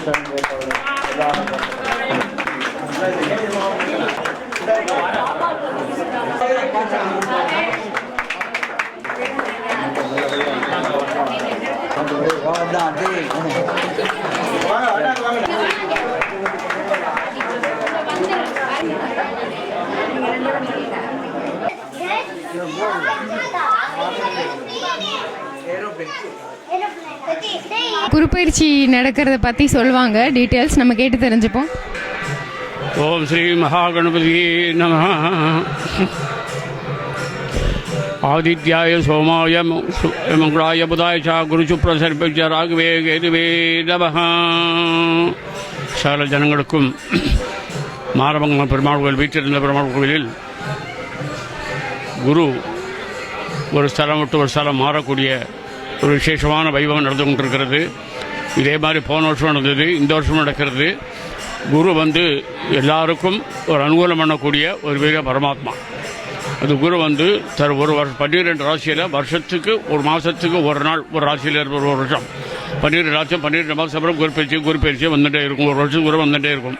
ஸ்ரீதர்ஷன் எல்லாரும் குருப்பயிற்சி நடக்கிறத பற்றி சொல்லுவாங்க டீட்டெயில்ஸ் நம்ம கேட்டு தெரிஞ்சுப்போம். ஓம் ஸ்ரீ மகாகணபதி நம. ஆதித்யாய சோமாய மங்களாய புதாய சா குரு சுப்ரசர்பிச்ச ராகவே கேதுவே நம. சகல ஜனங்களுக்கும் மாரமங்கலம் பெருமாள் கோயில் வீட்டிருந்த பெருமாள் கோயிலில் குரு ஒரு ஸ்தலம் விட்டு ஒரு ஸ்தலம் மாறக்கூடிய ஒரு விசேஷமான வைபவம் நடந்து கொண்டிருக்கிறது. இதே மாதிரி போன வருஷம் நடந்தது இந்த வருஷம் நடக்கிறது. குரு வந்து எல்லாருக்கும் ஒரு அனுகூலம் பண்ணக்கூடிய ஒரு வீர பரமாத்மா. அது குரு வந்து தர் ஒரு வருஷம் பன்னிரெண்டு ராசியில் வருஷத்துக்கு ஒரு மாதத்துக்கு ஒரு நாள் ஒரு ராசியில் இருப்பார் ஒரு வருஷம். பன்னிரெண்டு ராசியம் பன்னிரெண்டு மாதம் அப்புறம் குரு பயிற்சி குரு பயிற்சி வந்துட்டே இருக்கும். ஒரு வருஷம் குரு வந்துட்டே இருக்கும்.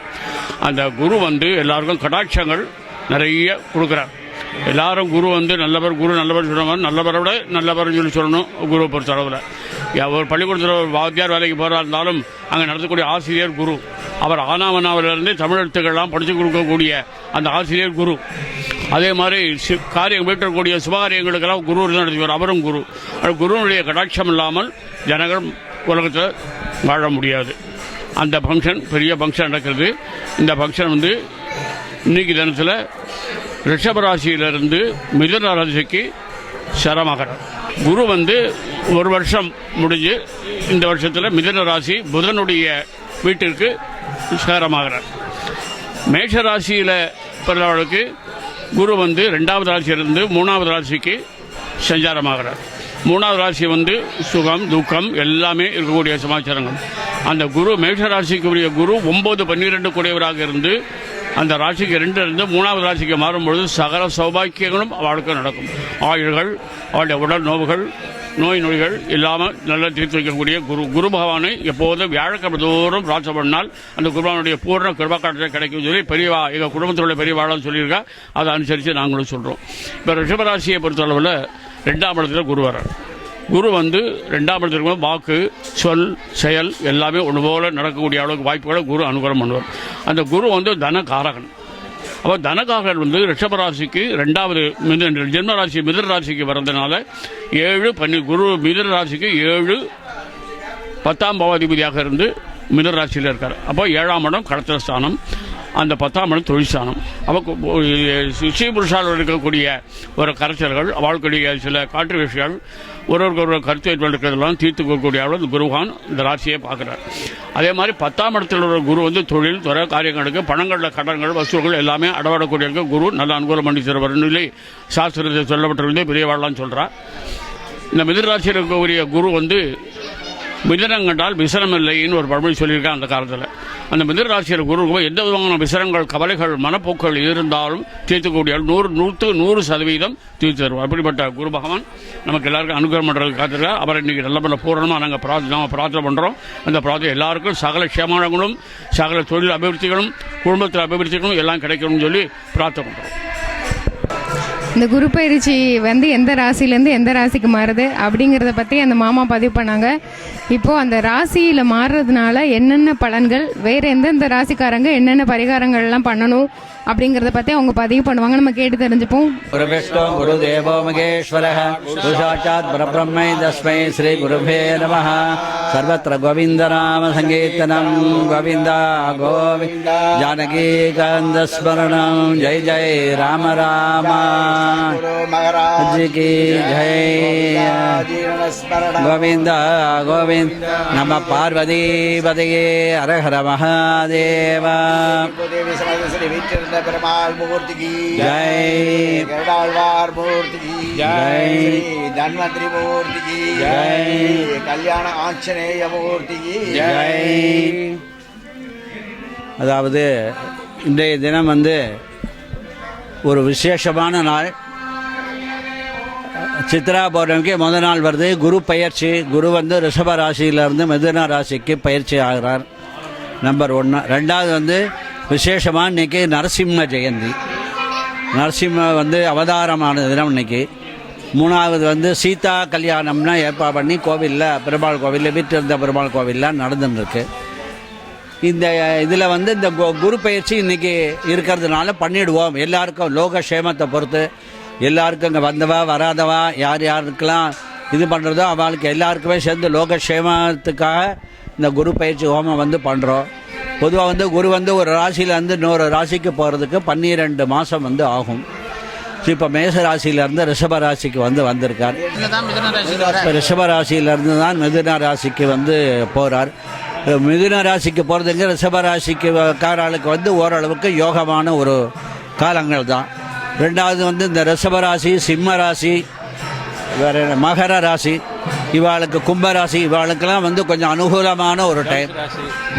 அந்த குரு வந்து எல்லாருக்கும் கடாட்சங்கள் நிறைய கொடுக்குறார். எல்லாரும் குரு வந்து நல்லவர் குரு நல்லவர் சொல்லுவாங்க நல்லவரை விட நல்லவர்னு சொல்லி சொல்லணும் குருவை பொறுத்த அளவில் ஒரு பள்ளிக்கூடத்தில் ஒரு வாத்தியார் வேலைக்கு போகிறா இருந்தாலும் அங்கே நடத்தக்கூடிய ஆசிரியர் குரு. அவர் ஆனாவனாவிலிருந்து தமிழ் எழுத்துக்கள்லாம் படித்து கொடுக்கக்கூடிய அந்த ஆசிரியர் குரு. அதே மாதிரி சி- காரியம் வீட்டக்கூடிய சுபகாரியங்களுக்கெல்லாம் குரு தான் நடத்துவார் அவரும் குரு. அது குருவினுடைய கடாட்சம் இல்லாமல் ஜனங்கள் உலகத்தில் வாழ முடியாது. அந்த ஃபங்க்ஷன் பெரிய ஃபங்க்ஷன் நடக்கிறது. இந்த ஃபங்க்ஷன் வந்து இன்னைக்கு தினத்தில் ரிஷபராசியிலிருந்து மிதுன ராசிக்கு சரமகரம். குரு வந்து ஒரு வருஷம் முடிஞ்சு இந்த வருஷத்தில் மிதன ராசி புதனுடைய வீட்டிற்கு சேரமாகிறார் மேஷ ராசியில் பிறந்தவர்களுக்கு குரு வந்து ரெண்டாவது ராசியிலிருந்து மூணாவது ராசிக்கு சஞ்சாரமாகிறார். மூணாவது ராசி வந்து சுகம் துக்கம் எல்லாமே இருக்கக்கூடிய சமாச்சாரங்கள். அந்த குரு மேஷ ராசிக்குரிய குரு ஒம்பது பன்னிரெண்டு கூடியவராக இருந்து அந்த ராசிக்கு ரெண்டிலிருந்து மூணாவது ராசிக்கு மாறும்பொழுது சகல சௌபாக்கியங்களும் அவளுக்கு நடக்கும். ஆயுள்கள் அவளுடைய உடல் நோவுகள் நோய் நொடிகள் இல்லாமல் நல்லா தீர்த்து வைக்கக்கூடிய குரு குரு பகவானை எப்போதும் வியாழக்கிழமை தோறும் ராசம் பண்ணால் அந்த குருபானுடைய பூர்ண கிருபாக்காட்டத்தை கிடைக்கும் சொல்லி பெரியவா எங்கள் குடும்பத்தில் உள்ள பெரியவாளான்னு சொல்லியிருக்கா. அதை அனுசரித்து நாங்களும் சொல்கிறோம் இப்போ ரிஷபராசியை பொறுத்தளவில் ரெண்டாம் இடத்துல குரு வரார் குரு வந்து ரெண்டாம் இடத்துல இருக்கும்போது வாக்கு சொல் செயல் எல்லாமே ஒன்று போல நடக்கக்கூடிய அளவுக்கு வாய்ப்புகளை குரு அனுகூலம் பண்ணுவார். அந்த குரு வந்து தனகாரகன். அப்போ தனகாரகன் வந்து ரிஷபராசிக்கு ரெண்டாவது மிதுன ஜென்மராசி மிதர் ராசிக்கு வர்றதுனால ஏழு பன்னி குரு மிதர் ராசிக்கு ஏழு பத்தாம் பாவாதிபதியாக இருந்து மிதர் ராசியில் இருக்கார். அப்போ ஏழாம் இடம் கடத்திர ஸ்தானம். அந்த பத்தாம் இடம் தொழிற்சானம் அவள் அப்போ ஸ்ரீபுருஷால் இருக்கக்கூடிய ஒரு கரைச்சல்கள் அவளுக்குடைய சில கான்ட்ரிபியூஷன்கள் ஒருவருக்கு ஒரு கருத்து இருக்கிறதெல்லாம் தீர்த்து கொடுக்கக்கூடிய அளவு இந்த குருவான் இந்த ராசியை பார்க்குறார். அதே மாதிரி பத்தாம் இடத்தில் உள்ள குரு வந்து தொழில் துறை காரியங்களுக்கு பணங்களில் கடன்கள் வசூல்கள் எல்லாமே அடவாடக்கூடிய குரு நல்ல அனுகூலம் பண்ணி தருவார் நிலை சாஸ்திரத்தில் சொல்லப்பட்டிருந்தே பெரியவாழ்லாம் சொல்கிறார் இந்த மிதிராசியில் இருக்கக்கூடிய குரு வந்து மிதனம் கண்டால் விசனம் இல்லைன்னு ஒரு பழமொழி சொல்லியிருக்கேன் அந்த காலத்தில். அந்த மிதராசியில் ராசியர் இருக்கும்போது எந்த விதமான விசனங்கள் கவலைகள் மனப்போக்கள் இருந்தாலும் தீர்த்துக்கூடிய நூறு நூற்று நூறு சதவீதம் தீர்த்து தருவார். அப்படிப்பட்ட குரு பகவான் நமக்கு எல்லாருக்கும் அனுகிரகம் பண்ணுறது காத்திருக்கார். அவரை இன்றைக்கி நல்ல பண்ண பூரணமாக நாங்கள் பிரார்த்தனை நாம பிரார்த்தனை பண்ணுறோம் அந்த பிரார்த்தனை எல்லாருக்கும் சகல க்ஷேமானங்களும் சகல தொழில் அபிவிருத்திகளும் குடும்பத்தில் அபிவிருத்திகளும் எல்லாம் கிடைக்கணும்னு சொல்லி பிரார்த்தனை பண்ணுறோம் இந்த குரு பயிற்சி வந்து எந்த ராசிலேருந்து எந்த ராசிக்கு மாறுது அப்படிங்கிறத பற்றி அந்த மாமா பதிவு பண்ணாங்க. இப்போது அந்த ராசியில் மாறுறதுனால என்னென்ன பலன்கள் வேறு எந்தெந்த ராசிக்காரங்க என்னென்ன பரிகாரங்கள்லாம் பண்ணணும் அப்படிங்கிறத பற்றி அவங்க பதிவு பண்ணுவாங்க நம்ம கேட்டு தெரிஞ்சுப்போம் குரு விஷ்ணு குரு தேவோ மகேஸ்வர சாட்சாத் பரபிரம்மை தஸ்மை ஸ்ரீ குருபே நம சர்வத்திர கோவிந்த நாம சங்கீர்த்தனம் கோவிந்தா கோவிந்தா ஜானகி காந்த ஸ்மரணம் ஜெய் ஜெய் ராம ராம ஜிகி ஜெய் கோவிந்தா கோவிந்த் நம்ம பார்வதி பதையே அரஹர மகாதேவா பெருமாள் மூர்த்திக்கு जय கருடாழ்வார் மூர்த்திக்கு ஜெய். தன்வந்திரி மூர்த்திக்கு ஜெய். கல்யாண ஆஞ்சநேய மூர்த்திக்கு ஜெய். அதாவது இன்றைய தினம் வந்து ஒரு விசேஷமான நாள். சித்ரா பௌர்ணமிக்கு முதல் நாள் வருது. குரு பயிற்சி. குரு வந்து ரிஷப ராசியிலிருந்து மிதுன ராசிக்கு பயிற்சி ஆகிறார். நம்பர் ஒன்று ரெண்டாவது வந்து விசேஷமாக இன்னைக்கு நரசிம்ம ஜெயந்தி. நரசிம்ம வந்து அவதாரமான தினம் இன்னைக்கு. மூணாவது வந்து சீதா கல்யாணம்னா ஏற்பாடு பண்ணி கோவிலில் பெருமாள் கோவிலில் வீட்டில் இருந்த பெருமாள் கோவிலில் நடந்துன்னு இந்த இதில் வந்து இந்த கு- குரு பயிற்சி இன்றைக்கி இருக்கிறதுனால பண்ணிடுவோம். எல்லாருக்கும் லோக சேமத்தை பொறுத்து. எல்லாருக்கும் இங்கே வந்தவா வராதவா யார் யாருக்கெல்லாம் இது பண்ணுறதோ அவளுக்கு எல்லாருக்குமே சேர்ந்து லோக சேமத்துக்காக இந்த குரு பயிற்சி ஹோமம் வந்து பண்ணுறோம் பொதுவாக வந்து குரு வந்து ஒரு ராசியிலேருந்து இன்னொரு ராசிக்கு போகிறதுக்கு பன்னிரெண்டு மாதம் வந்து ஆகும். இப்போ மேச ராசியிலேருந்து ரிஷப ராசிக்கு வந்து வந்திருக்கார். இப்போ ரிஷப ராசியிலேருந்து தான் மிதுன ராசிக்கு வந்து போகிறார் மிதுன ராசிக்கு போகிறதுங்க ரிஷப ராசிக்கு காராளுக்கு வந்து ஓரளவுக்கு யோகமான ஒரு காலங்கள் தான். ரெண்டாவது வந்து இந்த ரிஷப ராசி சிம்ம ராசி வேற மகர ராசி. இவாளுக்கு கும்ப ராசி இவாளுக்கெல்லாம் வந்து கொஞ்சம் அனுகூலமான ஒரு டைம்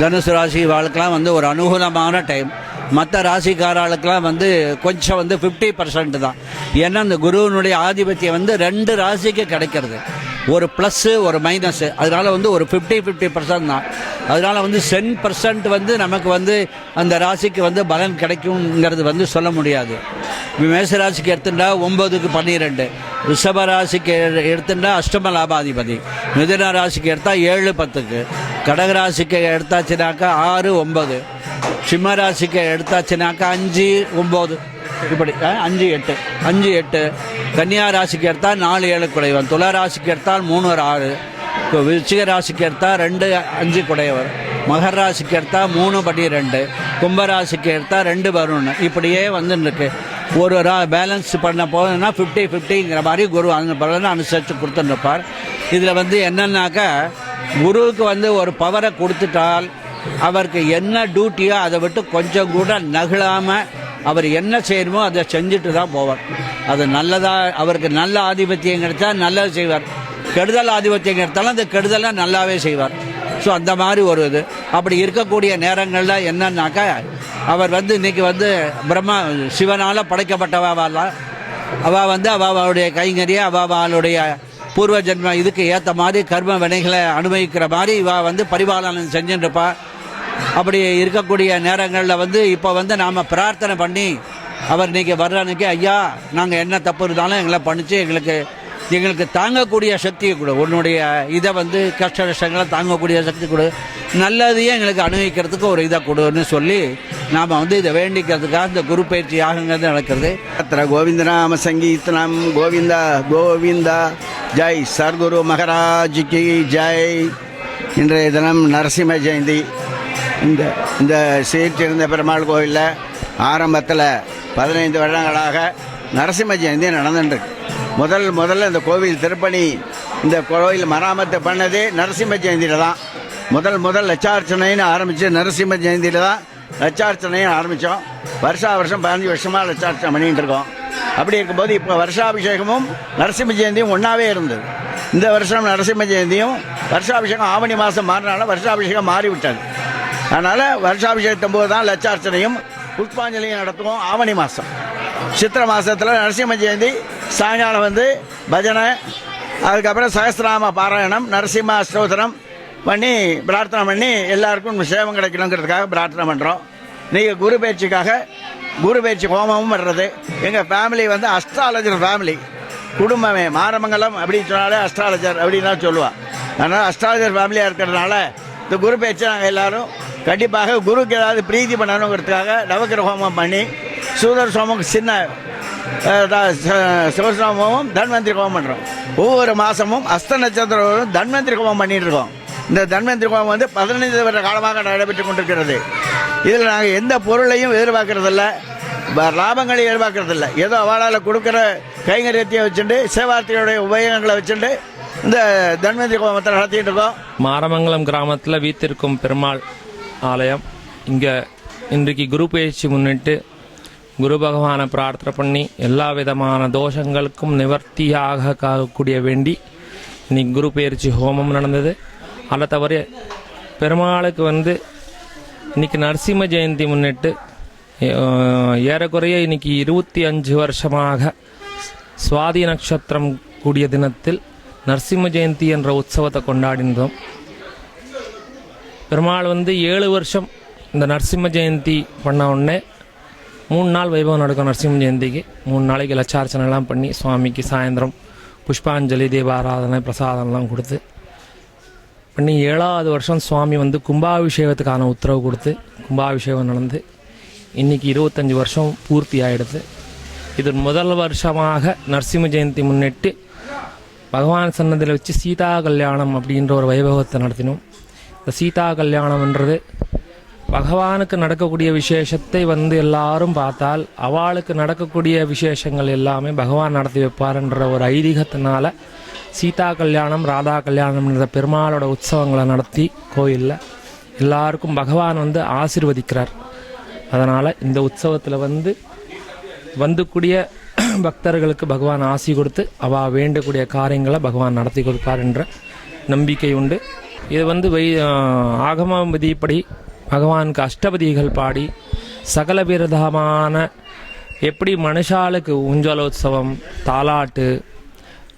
தனுசு ராசி. இவாளுக்கெல்லாம் வந்து ஒரு அனுகூலமான டைம் மற்ற ராசிக்காராளுக்கெல்லாம் வந்து கொஞ்சம் வந்து ஃபிஃப்டி பர்சன்ட் தான். ஏன்னா இந்த குருவினுடைய ஆதிபத்தியம் வந்து ரெண்டு ராசிக்கு கிடைக்கிறது. ஒரு ப்ளஸ்ஸு ஒரு மைனஸு அதனால வந்து ஒரு ஃபிஃப்டி ஃபிஃப்டி பர்சன்ட் தான். அதனால் வந்து சென் பர்சன்ட் வந்து நமக்கு வந்து அந்த ராசிக்கு வந்து பலன் கிடைக்குங்கிறது வந்து சொல்ல முடியாது. மேச ராசிக்கு எடுத்துட்டா ஒம்பதுக்கு பன்னிரெண்டு. ரிஷப ராசிக்கு எ- எடுத்துட்டா அஷ்டம லாபாதிபதி. மிதுன ராசிக்கு எடுத்தால் ஏழு பத்துக்கு. கடகராசிக்கு எடுத்தாச்சுனாக்கா ஆறு ஒம்பது சிம்ம ராசிக்கு எடுத்தாச்சுனாக்கா அஞ்சு ஒம்பது இப்படி அஞ்சு எட்டு. அஞ்சு எட்டு. கன்னியா ராசிக்கு எடுத்தால் நாலு ஏழு குடைவன் துலா ராசிக்கு எடுத்தால் மூணு ஒரு ஆறு. இப்போ விருச்சிக ராசிக்கு எடுத்தால் ரெண்டு அஞ்சு குடையவர். மகர் ராசிக்கு எடுத்தால் மூணு படி ரெண்டு. கும்பராசிக்கு எடுத்தால் ரெண்டு வருண் இப்படியே வந்துருக்கு ஒரு ரா பேலன்ஸ் பண்ண போதுன்னா ஃபிஃப்டி ஃபிஃப்டிங்கிற மாதிரி குரு அந்த பலன் அனுசரித்து கொடுத்துருப்பார் இதில் வந்து என்னன்னாக்கா குருவுக்கு வந்து ஒரு பவரை கொடுத்துட்டால் அவருக்கு என்ன டியூட்டியோ அதை விட்டு கொஞ்சம் கூட நகழாமல் அவர் என்ன செய்யணுமோ அதை செஞ்சுட்டு தான் போவார். அது நல்லதா அவருக்கு நல்ல ஆதிபத்தியம் கிடைத்தா நல்லது செய்வார். கெடுதல் ஆதிபத்தியம் கிடைத்தாலும் அந்த கெடுதலை நல்லாவே செய்வார். ஸோ அந்த மாதிரி ஒரு இது. அப்படி இருக்கக்கூடிய நேரங்களில் என்னன்னாக்கா அவர் வந்து இன்னைக்கு வந்து பிரம்மா சிவனால் படைக்கப்பட்டவாவெல்லாம் அவள் வந்து அவளுடைய கைங்கரிய அவளுடைய பூர்வ ஜென்ம இதுக்கு ஏற்ற மாதிரி கர்ம வினைகளை அனுபவிக்கிற மாதிரி இவ வந்து பரிபாலனம் செஞ்சுட்டு அப்படி இருக்கக்கூடிய நேரங்களில் வந்து இப்போ வந்து நாம் பிரார்த்தனை பண்ணி அவர் இன்றைக்கி வர்றானுக்கு ஐயா நாங்கள் என்ன தப்பு இருந்தாலும் எங்களை பண்ணிச்சு எங்களுக்கு எங்களுக்கு தாங்கக்கூடிய சக்தியை கொடு. உன்னுடைய இதை வந்து கஷ்ட நஷ்டங்களை தாங்கக்கூடிய சக்தி கொடு. நல்லதையே எங்களுக்கு அனுபவிக்கிறதுக்கு ஒரு இதை கொடுன்னு சொல்லி நாம் வந்து இதை வேண்டிக்கிறதுக்காக இந்த குரு பயிற்சி யாகங்கிறது நடக்கிறது. அத்திர கோவிந்தராம சங்கீர்த்தனம். கோவிந்தா கோவிந்தா. ஜெய் சர்குரு மகராஜ் கி ஜெய். இன்றைய தினம் நரசிம்ம ஜெயந்தி. இந்த இந்த சீர்திருந்த பெருமாள் கோயிலில் ஆரம்பத்தில் பதினைந்து வருடங்களாக நரசிம்ம ஜெயந்தி நடந்துட்டுருக்கு முதல் முதல்ல இந்த கோவில் திருப்பணி இந்த கோவில் மராமத்து பண்ணதே நரசிம்ம ஜெயந்தியில் தான். முதல் முதல் லட்சார்ச்சனைன்னு ஆரம்பித்து நரசிம்ம ஜெயந்தியில் தான் லட்சார்ச்சனையும் ஆரம்பித்தோம் வருஷா வருஷம் பதினஞ்சு வருஷமாக லட்சார்ச்சனை பண்ணிகிட்டு இருக்கோம். அப்படி இருக்கும்போது இப்போ வருஷாபிஷேகமும் நரசிம்ம ஜெயந்தியும் ஒன்றாவே இருந்தது. இந்த வருஷம் நரசிம்ம ஜெயந்தியும் வருஷாபிஷேகம் ஆவணி மாதம் மாறினால வருஷாபிஷேகம் மாறிவிட்டது. அதனால் வருஷாபிஷேகத்தும் போது தான் லட்சார்ச்சனையும் புஷ்பாஞ்சலியும் நடத்துவோம் ஆவணி மாதம் சித்திரை மாதத்தில் நரசிம்ம ஜெயந்தி சாயங்காலம் வந்து பஜனை அதுக்கப்புறம் சகசிராம பாராயணம் நரசிம்ம ஸ்தோத்திரம் பண்ணி பிரார்த்தனை பண்ணி எல்லாருக்கும் சேவம் கிடைக்கணுங்கிறதுக்காக பிரார்த்தனை பண்ணுறோம் நீங்கள் குரு பயிற்சிக்காக குரு பயிற்சி ஹோமமும் வர்றது. எங்கள் ஃபேமிலி வந்து அஸ்ட்ராலஜர் ஃபேமிலி குடும்பமே மாரமங்கலம் அப்படின்னு சொன்னாலே அஸ்ட்ராலஜர் அப்படின்னு தான் சொல்லுவாள் அதனால் அஸ்ட்ராலஜர் ஃபேமிலியாக இருக்கிறதுனால இந்த குரு பயிற்சி நாங்கள் எல்லாரும் கண்டிப்பாக குருக்கு ஏதாவது பிரீதி பண்ணணுங்கிறதுக்காக நவக்கிர ஹோமம் பண்ணி சூதர் சோமம் சின்ன அஹ், ஹோமம் தன்வந்திரி ஹோமம் பண்ணுறோம் ஒவ்வொரு மாதமும் அஸ்த நட்சத்திரம் தன்வந்திரி ஹோமம் பண்ணிட்டு இருக்கோம். இந்த தன்வந்திரி ஹோமம் வந்து பதினைந்து வருட காலமாக நடைபெற்று கொண்டிருக்கிறது. இதில் நாங்கள் எந்த பொருளையும் எதிர்பார்க்கறதில்ல. ப- லாபங்களை எதிர்பார்க்கறதில்ல. ஏதோ அவளால் கொடுக்குற கைங்கரியத்தையும் வச்சுட்டு சேவார்த்தியோடைய உபயோகங்களை வச்சுட்டு இந்த தன்வந்திரி ஹோமத்தை நடத்திட்டு இருக்கோம். மாரமங்கலம் கிராமத்தில் வீத்திருக்கும் பெருமாள் ஆலயம். இங்கே இன்றைக்கு குரு பயிற்சி முன்னிட்டு குரு பகவானை பிரார்த்தனை பண்ணி எல்லா விதமான தோஷங்களுக்கும் நிவர்த்தியாக காக்கக்கூடிய வேண்டி இன்னைக்கு குரு பயிற்சி ஹோமம் நடந்தது. அதை தவிர பெருமாளுக்கு வந்து இன்னைக்கு நரசிம்ம ஜெயந்தி முன்னிட்டு ஏறக்குறைய இன்னைக்கு இருபத்தி அஞ்சு வருஷமாக சுவாதி நட்சத்திரம் கூடிய தினத்தில் நரசிம்ம ஜெயந்தி என்ற உற்சவத்தை கொண்டாடினோம். பெருமாள் வந்து ஏழு வருஷம் இந்த நரசிம்ம ஜெயந்தி பண்ண உடனே மூணு நாள் வைபவம் நடக்கும் நரசிம்ம ஜெயந்திக்கு. மூணு நாளைக்கு லட்சார்ச்சனைலாம் பண்ணி சுவாமிக்கு சாயந்தரம் புஷ்பாஞ்சலி தீபாராதனை பிரசாதம்லாம் கொடுத்து பண்ணி ஏழாவது வருஷம் சுவாமி வந்து கும்பாபிஷேகத்துக்கான உத்தரவு கொடுத்து கும்பாபிஷேகம் நடந்து இன்னைக்கு இருபத்தஞ்சி வருஷம் பூர்த்தி ஆகிடுது இது முதல் வருஷமாக நரசிம்ம ஜெயந்தி முன்னிட்டு பகவான் சன்னதியில் வச்சு சீதா கல்யாணம் அப்படின்ற ஒரு வைபவத்தை நடத்தினோம். இந்த சீதா கல்யாணம்ன்றது பகவானுக்கு நடக்கக்கூடிய விசேஷத்தை வந்து எல்லாரும் பார்த்தால் அவளுக்கு நடக்கக்கூடிய விசேஷங்கள் எல்லாமே பகவான் நடத்தி வைப்பார்ன்ற ஒரு ஐதீகத்தினால சீதா கல்யாணம் ராதா கல்யாணம்ன்ற பெருமாளோட உற்சவங்களை நடத்தி கோயிலில் எல்லாருக்கும் பகவான் வந்து ஆசிர்வதிக்கிறார். அதனால் இந்த உற்சவத்தில் வந்து வந்துக்கூடிய பக்தர்களுக்கு பகவான் ஆசி கொடுத்து அவ வேண்டக்கூடிய காரியங்களை பகவான் நடத்தி கொடுப்பார் என்ற நம்பிக்கை உண்டு. இது வந்து வை ஆகமதிப்படி பகவானுக்கு அஷ்டபதிகள் பாடி சகல விரதமான எப்படி மனுஷாளுக்கு ஊஞ்சலோத்சவம் தாலாட்டு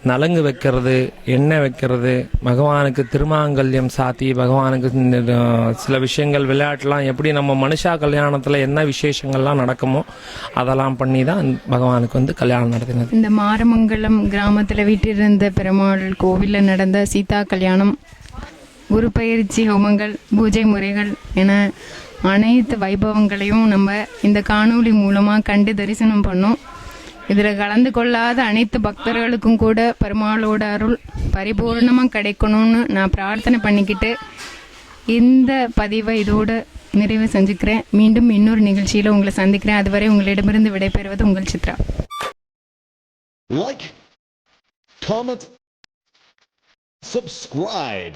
நலங்கு வைக்கிறது எண்ணெய் வைக்கிறது பகவானுக்கு திருமாங்கல்யம் சாத்தி பகவானுக்கு இந்த, சில விஷயங்கள் விளையாட்டுலாம் எப்படி நம்ம மனுஷா கல்யாணத்தில் என்ன விசேஷங்கள்லாம் நடக்குமோ அதெல்லாம் பண்ணி தான் பகவானுக்கு வந்து கல்யாணம் நடத்தினது. இந்த மாரமங்கலம் கிராமத்தில் வீட்டிருந்த பெருமாள் கோவிலில் நடந்த சீதா கல்யாணம் குரு பயிற்சி ஹோமங்கள் பூஜை முறைகள் என அனைத்து வைபவங்களையும் நம்ம இந்த காணொளி மூலமாக கண்டு தரிசனம் பண்ணோம். இதில் கலந்து கொள்ளாத அனைத்து பக்தர்களுக்கும் கூட பெருமாளோட அருள் பரிபூர்ணமாக கிடைக்கணும்னு நான் பிரார்த்தனை பண்ணிக்கிட்டு இந்த பதிவை இதோடு நிறைவு செஞ்சுக்கிறேன். மீண்டும் இன்னொரு நிகழ்ச்சியில் உங்களை சந்திக்கிறேன். அதுவரை உங்களிடமிருந்து விடைபெறுவது உங்கள் சித்ரா. Like, comment, subscribe.